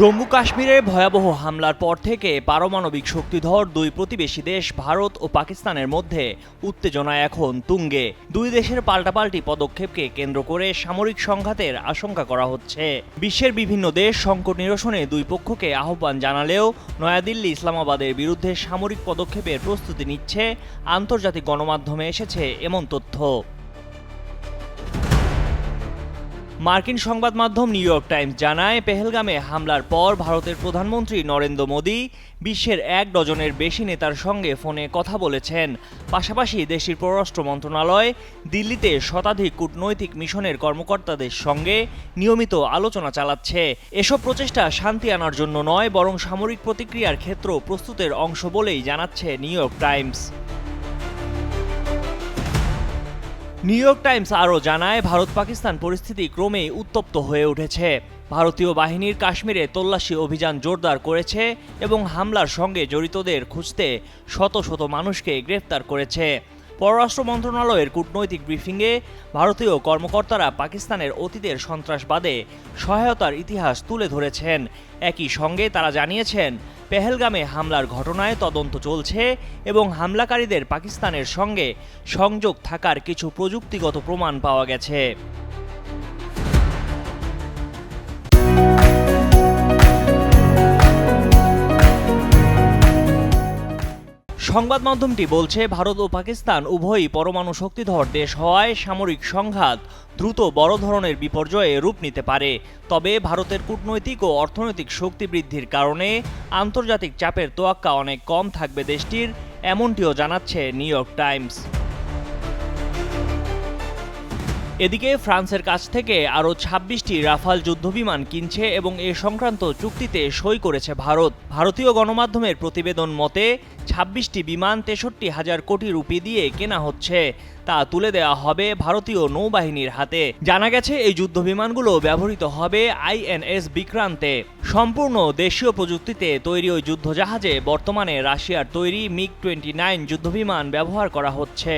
জম্মু কাশ্মীরে ভয়াবহ হামলার পর থেকে পারমাণবিক শক্তিধর দুই প্রতিবেশী দেশ ভারত ও পাকিস্তানের মধ্যে উত্তেজনা এখন তুঙ্গে। দুই দেশের পাল্টাপাল্টি পদক্ষেপকে কেন্দ্র করে সামরিক সংঘাতের আশঙ্কা করা হচ্ছে। বিশ্বের বিভিন্ন দেশ সংকট নিরসনে দুই পক্ষকে আহ্বান জানালেও নয়াদিল্লি ইসলামাবাদের বিরুদ্ধে সামরিক পদক্ষেপের প্রস্তুতি নিচ্ছে। আন্তর্জাতিক গণমাধ্যমে এসেছে এমন তথ্য। মার্কিন সংবাদ মাধ্যম নিউ ইয়র্ক টাইমস জানায়, পেহেলগামে হামলার পর ভারতের প্রধানমন্ত্রী নরেন্দ্র মোদী বিশ্বের এক ডজনের বেশি নেতার সঙ্গে ফোনে কথা বলেছেন। পাশাপাশি দেশটির পররাষ্ট্র মন্ত্রণালয় দিল্লিতে শতাধিক কূটনৈতিক মিশনের কর্মকর্তাদের সঙ্গে নিয়মিত আলোচনা চালাচ্ছে। এসব প্রচেষ্টা শান্তি আনার জন্য নয়, বরং সামরিক প্রতিক্রিয়ার ক্ষেত্র প্রস্তুতের অংশ বলেই জানাচ্ছে New York Times. New York Times আরও জানায়, ভারত পাকিস্তান পরিস্থিতি ক্রমেই উত্তপ্ত হয়ে উঠেছে। ভারতীয় বাহিনীর কাশ্মীরে তল্লাশি অভিযান জোরদার করেছে এবং হামলার সঙ্গে জড়িতদের খুঁজতে শত শত মানুষকে গ্রেফতার করেছে। পররাষ্ট্র মন্ত্রণালয়ের কূটনৈতিক ব্রিফিংয়ে ভারতীয় কর্মকর্তারা পাকিস্তানের অতীতের সন্ত্রাসবাদে সহায়তার ইতিহাস তুলে ধরেছেন। একই সঙ্গে তারা জানিয়েছেন, পেহেলগামে হামলার ঘটনায় তদন্ত চলছে এবং হামলাকারীদের পাকিস্তানের সঙ্গে সংযোগ থাকার কিছু প্রযুক্তিগত প্রমাণ পাওয়া গেছে। সংবাদ মাধ্যমটি বলছে, ভারত ও পাকিস্তান উভয়ই পরমাণু শক্তিধর দেশ হওয়ায় সামরিক সংঘাত দ্রুত বড় ধরনের বিপর্যয়ে রূপ নিতে পারে। তবে ভারতের কূটনৈতিক ও অর্থনৈতিক শক্তি বৃদ্ধির কারণে আন্তর্জাতিক চাপের তোয়াক্কা অনেক কম থাকবে দেশটির, এমনটিও জানাচ্ছে নিউ ইয়র্ক টাইমস। এদিকে ফ্রান্সের কাছ থেকে আরও ছাব্বিশটি রাফাল যুদ্ধবিমান কিনছে এবং এ সংক্রান্ত চুক্তিতে সই করেছে ভারত। ভারতীয় গণমাধ্যমের প্রতিবেদন মতে, ছাব্বিশটি বিমান তেষট্টি হাজার কোটি রুপি দিয়ে কেনা হচ্ছে। তা তুলে দেওয়া হবে ভারতীয় নৌবাহিনীর হাতে। জানা গেছে, এই যুদ্ধবিমানগুলো ব্যবহৃত হবে আইএনএস বিক্রান্তে। সম্পূর্ণ দেশীয় প্রযুক্তিতে তৈরি ওই যুদ্ধজাহাজে বর্তমানে রাশিয়ার তৈরি মিগ টোয়েন্টি নাইন যুদ্ধবিমান ব্যবহার করা হচ্ছে।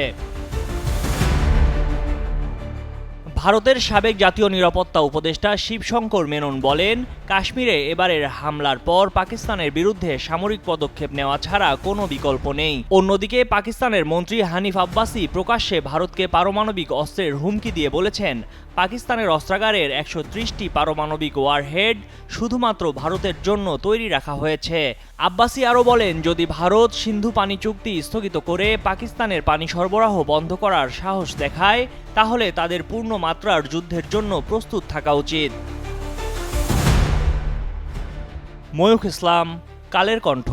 ভারতের সাবেক জাতীয় নিরাপত্তা উপদেষ্টা শিবশঙ্কর মেনন বলেন, কাশ্মীরে এবারের হামলার পর পাকিস্তানের বিরুদ্ধে সামরিক পদক্ষেপ নেওয়া ছাড়া কোনো বিকল্প নেই। অন্যদিকে পাকিস্তানের মন্ত্রী হানিফ আব্বাসি প্রকাশ্যে ভারতকে পারমাণবিক অস্ত্রের হুমকি দিয়ে বলেছেন, পাকিস্তানের অস্ত্রাগারের একশো ত্রিশটি পারমাণবিক ওয়ারহেড শুধুমাত্র ভারতের জন্য তৈরি রাখা হয়েছে। আব্বাসি আরও বলেন, যদি ভারত সিন্ধু পানি চুক্তি স্থগিত করে পাকিস্তানের পানি সরবরাহ বন্ধ করার সাহস দেখায় তাহলে তাদের পূর্ণ মাত্রার যুদ্ধের জন্য প্রস্তুত থাকা উচিত। ময়ূখ ইসলাম কালের কণ্ঠ।